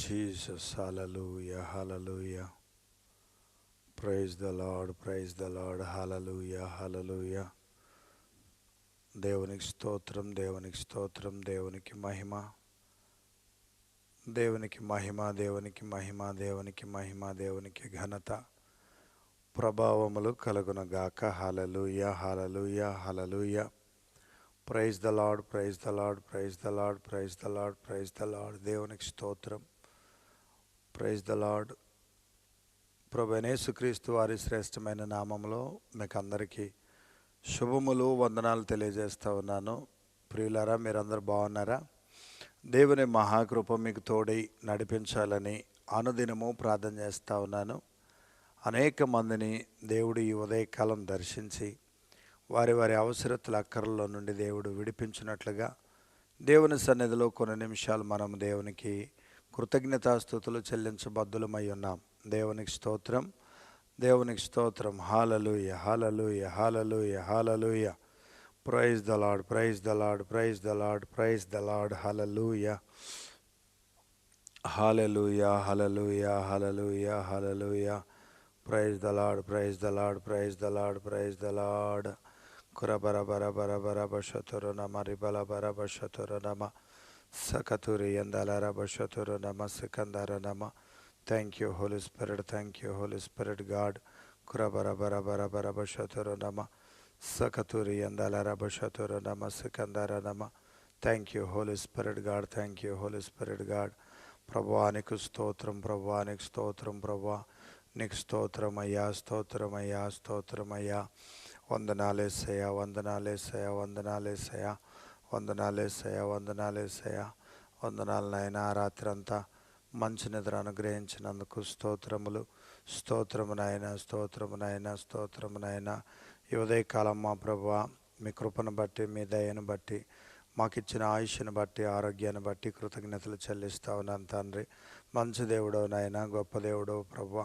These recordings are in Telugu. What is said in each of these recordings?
Jesus hallelujah hallelujah praise the lord praise the lord hallelujah hallelujah దేవునికి స్తోత్రం దేవునికి స్తోత్రం దేవునికి మహిమ. దేవునికి మహిమ దేవునికి మహిమ దేవునికి మహిమ దేవునికి ఘనత. ప్రభావములు కలుగునగాక. Hallelujah hallelujah hallelujah praise the lord praise the lord praise the lord praise the lord praise the lord దేవునికి స్తోత్రం. ప్రైజ్ ద లాడ్ ప్రభనేసుక్రీస్తు వారి శ్రేష్టమైన నామంలో మీకు అందరికీ శుభములు వందనాలు తెలియజేస్తూ ఉన్నాను. ప్రియులారా మీరందరూ బాగున్నారా? దేవుని మహాకృప మీకు తోడై నడిపించాలని అనుదినము ప్రార్థన చేస్తూ ఉన్నాను. అనేక మందిని దేవుడు ఈ ఉదయకాలం దర్శించి వారి వారి అవసరతల అక్కర్లలో నుండి దేవుడు విడిపించినట్లుగా దేవుని సన్నిధిలో కొన్ని నిమిషాలు మనం దేవునికి కృతజ్ఞతాస్థుతులు చెల్లించబద్దులమై ఉన్నాం దేవునికి స్తోత్రం దేవునికి స్తోత్రం hallelujah hallelujah hallelujah hallelujah praise the lord praise the lord praise the lord praise the lord hallelujah hallelujah hallelujah hallelujah hallelujah praise the lord praise the lord praise the lord praise the lord కుర బర బర బర బర బషతురు నమ బర బర బషతురు Sakaturi Yandalara Bashaturu Nama Sikandara Nama. Thank you, Holy Spirit. Thank you, Holy Spirit God. Kurabara Bara Bara Bara Bashaturu Nama. Sakaturi Yandalara Bashaturu Nama Sikandara Nama. Thank you Holy Spirit God thank you Holy Spirit God ప్రభా నీకు స్తోత్రం ప్రభా నీకు స్తోత్రం ప్రభా నీకు స్తోత్రమయ్యా స్తోత్రమయ్యా స్తోత్రమయ్యా వందనాలేసయ్యా వందనాలేసయ్యా వందనాలేసయ్యా వందనాలేసయ్యా వందనాలేసయ్యా వందనాలు నాయన రాత్రి అంతా మంచి నిద్ర అనుగ్రహించినందుకు స్తోత్రములు. స్తోత్రము నాయన స్తోత్రము నాయన స్తోత్రము నాయన. ఈ ఉదయకాలం మా ప్రభు మీ కృపను బట్టి మీ దయను బట్టి మాకు ఇచ్చిన ఆయుష్ను బట్టి ఆరోగ్యాన్ని బట్టి కృతజ్ఞతలు చెల్లిస్తా ఉన్నాను తండ్రి. మంచి దేవుడవు నాయన గొప్ప దేవుడవు ప్రభు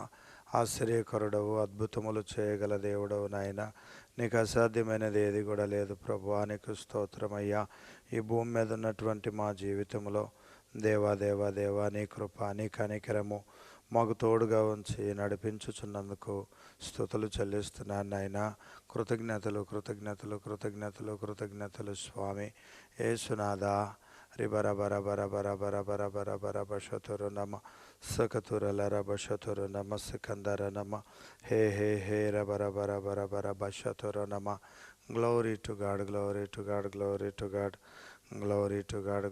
ఆశ్చర్యకరుడవు అద్భుతములు చేయగల దేవుడవు నాయన. నీకు అసాధ్యమైనది ఏది కూడా లేదు ప్రభు నీకు స్తోత్రమయ్యా. ఈ భూమి మీద ఉన్నటువంటి మా జీవితంలో దేవా దేవా దేవా నీ కృప నీ కనికరము మాకు తోడుగా ఉంచి నడిపించుచున్నందుకు స్థుతులు చెల్లిస్తున్నాను నాయన. కృతజ్ఞతలు కృతజ్ఞతలు కృతజ్ఞతలు కృతజ్ఞతలు స్వామి. ఏసునాథ. Ribara bara bara bara bara bara bara bara bashatoro nama sakatura lara bashatoro nama sakandara nama he he he rabara bara bara bara bashatoro nama glory to God glory to God glory to God glory to God glory